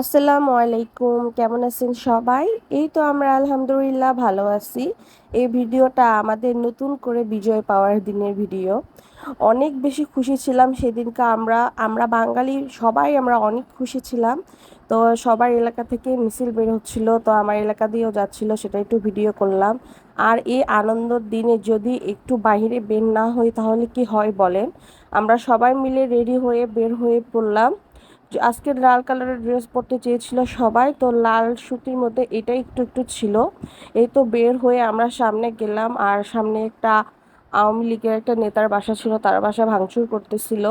আসসালামু আলাইকুম, কেমন আছেন সবাই? এই তো আমরা আলহামদুলিল্লাহ ভালো আছি। এই ভিডিওটা আমাদের নতুন করে বিজয় পাওয়ার দিনের ভিডিও। অনেক বেশি খুশি ছিলাম সেদিনকে আমরা আমরা বাঙালি সবাই আমরা অনেক খুশি ছিলাম। তো সবার এলাকা থেকে মিছিল বের হচ্ছিল, তো আমার এলাকা দিয়েও যাচ্ছিল, সেটা একটু ভিডিও করলাম। আর এই আনন্দর দিনে যদি একটু বাইরে বের না হই, তাহলে কি হয় বলেন? আমরা সবাই মিলে রেডি হয়ে বের হয়ে পড়লাম। আজকে লাল কালারের ড্রেস পরতে চেয়েছিল সবাই, তো লাল সুতির মধ্যে এটাই একটু একটু ছিল। এই তো বের হয়ে আমরা সামনে গেলাম আর সামনে একটা আওয়ামী লীগের একটা নেতার বাসা ছিল, তার বাসা ভাঙচুর করতেছিল।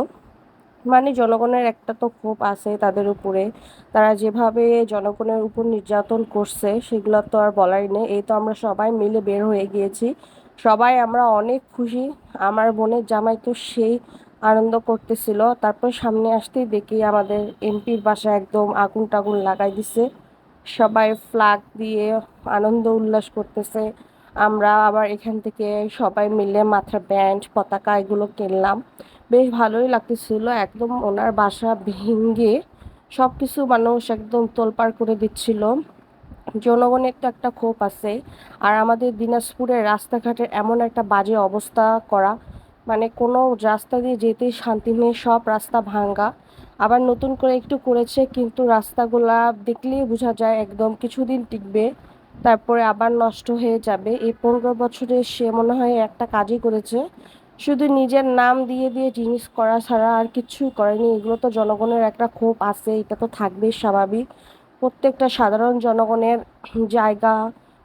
মানে জনগণের একটা তো ক্ষোভ আছে তাদের উপরে। তারা যেভাবে জনগণের উপর নির্যাতন করছে, সেগুলো তো আর বলারই নেই। এই তো আমরা সবাই মিলে বের হয়ে গিয়েছি। সবাই আমরা অনেক খুশি। আমার বোনের জামাই তো সেই আনন্দ করতেছিল। তারপর সামনে আসতেই দেখি আমাদের এমপির বাসা একদম আগুন টাগুন লাগাই দিছে। সবাই ফ্লাগ দিয়ে আনন্দ উল্লাস করতেছে। আমরা আবার এখান থেকে সবাই মিলে মাথার ব্যান্ড, পতাকা এগুলো কিনলাম। বেশ ভালোই লাগতেছিল। একদম ওনার বাসা ভেঙে সব কিছু মানুষ একদম তোলপাড় করে দিচ্ছিল। জনগণের তো একটা ক্ষোভ আছে। আর আমাদের দিনাজপুরের রাস্তাঘাটের এমন একটা বাজে অবস্থা করা মানে কোনো রাস্তা দিয়ে যেতেই শান্তি নেই, সব রাস্তা ভাঙ্গা। আবার নতুন করে একটু করেছে, কিন্তু রাস্তাগুলা দেখলেই বোঝা যায় একদম কিছুদিন টিকবে, তারপরে আবার নষ্ট হয়ে যাবে। এই পনেরো বছরে সে মনে হয় একটা কাজই করেছে। শুধু নিজের নাম দিয়ে দিয়ে জিনিস করা ছাড়া আর কিছুই করেনি। এগুলো তো জনগণের একটা ক্ষোভ আছে, এটা তো থাকবেই স্বাভাবিক। প্রত্যেকটা সাধারণ জনগণের জায়গা,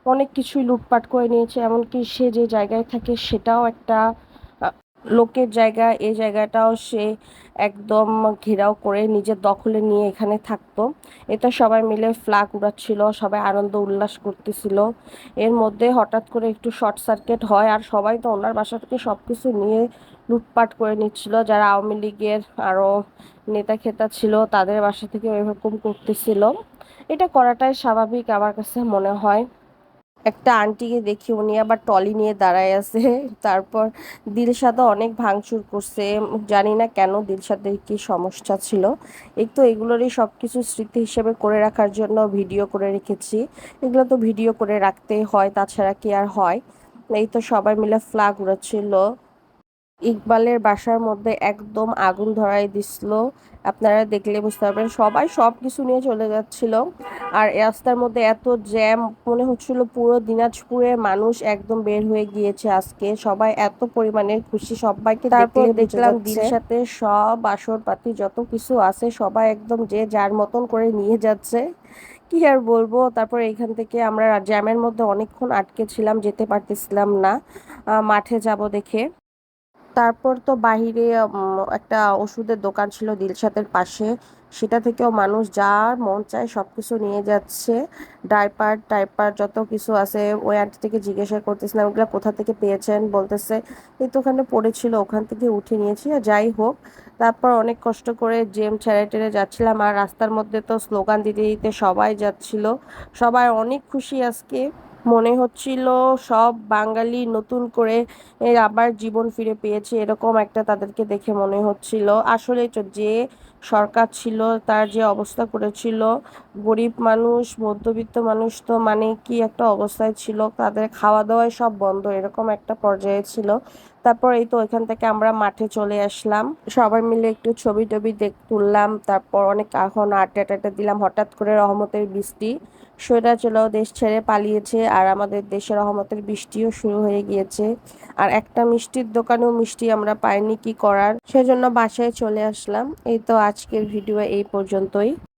অনেক কিছুই লুটপাট করে নিয়েছে, এমনকি সে যে জায়গায় থাকে সেটাও একটা লোকের জায়গা, এই জায়গাটাও সে একদম ঘেরাও করে নিজের দখলে নিয়ে এখানে থাকতো। এটা সবাই মিলে ফ্ল্যাগ উড়াচ্ছিল, সবাই আনন্দ উল্লাস করতেছিল। এর মধ্যে হঠাৎ করে একটু শর্ট সার্কিট হয় আর সবাই তো ওনার বাসা থেকে সব কিছু নিয়ে লুটপাট করে নিচ্ছিল। যারা আওয়ামী লীগের আরও নেতা খেতা ছিল তাদের বাসা থেকে এরকম করতেছিল। এটা করাটাই স্বাভাবিক আমার কাছে মনে হয়। একটা আন্টিকে দেখি উনি আবার টলি নিয়ে দাঁড়ায় আছে। তারপর দিলশাদও অনেক ভাঙচুর করছে। জানি না কেন দিলশাদের কি সমস্যা ছিল। এই তো এগুলোরই সব কিছু স্মৃতি হিসেবে করে রাখার জন্য ভিডিও করে রেখেছি। এগুলো তো ভিডিও করে রাখতেই হয়, তাছাড়া কি আর হয়? এই তো সবাই মিলে ফ্লাগ উড়াচ্ছিল। ইকবালের বাসার মধ্যে একদম আগুন ধরাই দিছিল। আপনারা দেখলে বুঝতে পারবেন সবাই সব কিছু নিয়ে চলে যাচ্ছিল। আর রাস্তার মধ্যে এত জ্যাম মনে হচ্ছিল পুরো দিনাজপুরের মানুষ একদম বের হয়ে গিয়েছে আজকে। সবাই এত পরিমাণের খুশি সবাইকে তারপর দেখলাম দিন সাথে সব আসরপাতি যত কিছু আছে সবাই একদম যে যার মতন করে নিয়ে যাচ্ছে। কি আর বলব? তারপর এইখান থেকে আমরা জ্যামের মধ্যে অনেকক্ষণ আটকে ছিলাম যেতে পারতেছিলাম না মাঠে যাব দেখে। তারপর তো বাহিরে একটা ওষুধের দোকান ছিল দিলশাতের পাশে। সেটা থেকেও মানুষ যার মন চায় সব কিছু নিয়ে যাচ্ছে। ডাইপার, টাইপার যত কিছু আছে, ওই আন্টি থেকে জিজ্ঞাসা করতেছিলাম ওগুলো কোথা থেকে পেয়েছেন? বলতেছে, এই তো ওখানে পড়েছিল, ওখান থেকে উঠে নিয়েছি, আর যাই হোক। তারপর অনেক কষ্ট করে জেম ছেড়ে টেড়ে যাচ্ছিলাম, আর রাস্তার মধ্যে তো স্লোগান দিতে দিতে সবাই যাচ্ছিল। সবাই অনেক খুশি আজকে। মনে হচ্ছিল সব বাঙালি নতুন করে আবার জীবন ফিরে পেয়েছে, এরকম একটা তাদেরকে দেখে মনে হচ্ছিল। আসলে যে সরকার ছিল, তার যে অবস্থা করেছিল, গরিব মানুষ, মধ্যবিত্ত মানুষ তো মানে কি একটা অবস্থায় ছিল, তাদের খাওয়া দাওয়ায় সব বন্ধ, এরকম একটা পর্যায়ে ছিল। তারপর এই তো ওইখান থেকে আমরা মাঠে চলে আসলাম। সবাই মিলে একটু ছবি টবি দেখ, তুললাম, তারপর অনেক এখন আড্ডা টাড্ডা দিলাম, হঠাৎ করে রহমতের বৃষ্টি। চলো দেশ ছেড়ে পালিয়েছে আর আমাদের দেশে রহমতের বৃষ্টিও শুরু হয়ে গিয়েছে। আর একটা মিষ্টির দোকানেও মিষ্টি আমরা পাইনি কি করার, সেজন্য বাসায় চলে আসলাম। এই তো আজকের ভিডিও এই পর্যন্তই।